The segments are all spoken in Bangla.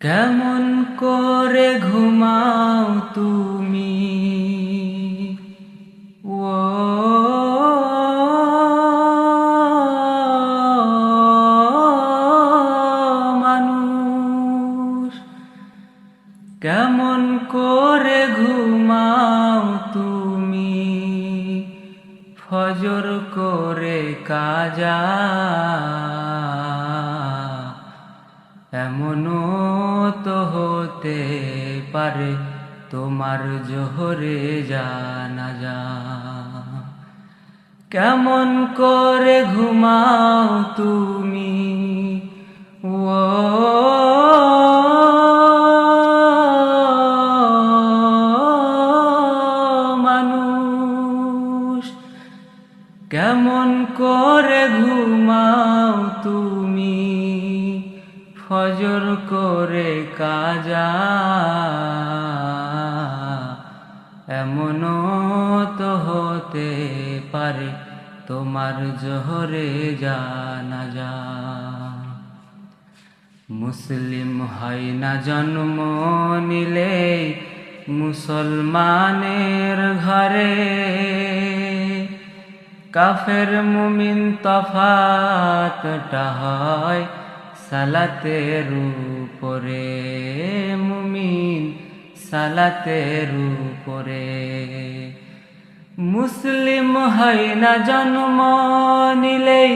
কেমন করে ঘুমাও তুমি? ও মানুষ কেমন করে ঘুমাও তুমি? ফজর করে কাজা এমনও হতে পারে, তোমার জোহরে জানা যা। কেমন করে ঘুমাও তুমি? ও, মানুষ, কেমন করে ঘুমাও তুমি? ফজর করে কাজা। এমনও তো হতে পারে তোমার জোহরে জানা যা। মুসলিম হয় না জন্ম নিলে মুসলমানের ঘরে। কাফের মুমিন তফাতটা হয় সালাতের উপরে, মুমিন সালাতের উপরে। মুসলিম হয় না জন্ম নিলেই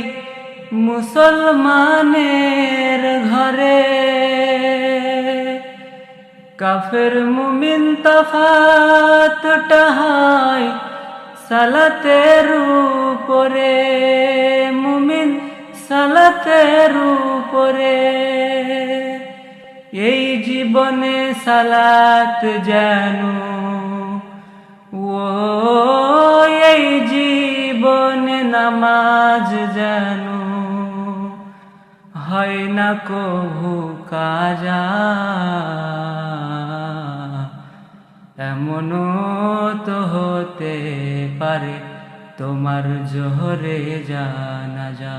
মুসলমানের ঘরে। কাফের মুমিন তফাতটা হয় সালাতের উপরে, মুমিন সালাতের উপরে। এই জীবনে সালাত যেন, ও এই জীবনে নামাজ যেন। হয় না কভু কাজা, এমনও তো হতে পারে তোমার জোহরে জানা যা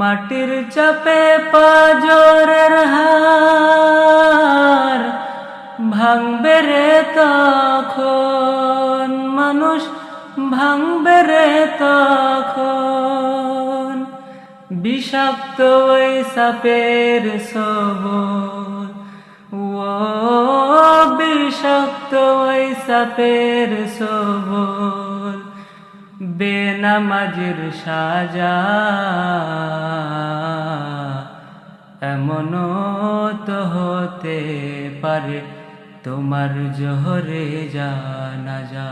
মাটির চাপে পাজরের হার ভাঙবে রে তখন, মানুষ ভাঙবে রে তখন। বিষাক্ত ওই সাপের সবল, ও বিষাক্ত ওই সাপের সবল। বেনামাজির সাজা। এমন তো হতে পারে তোমার জহরে জানা যা।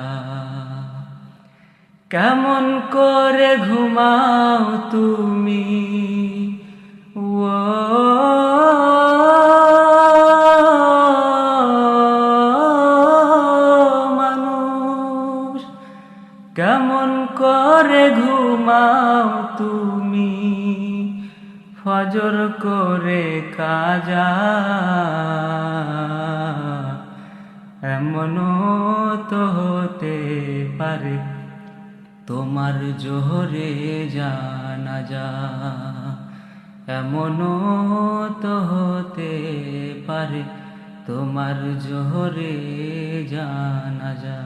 কেমন করে ঘুমাও তুমি? কেমন করে ঘুমাও তুমি? ফজর করে কাজা। এমনও তো হতে পারে তোমার জোহরে জানা যা। এমনও তো হতে পারে তোমার জোহরে জানা যা।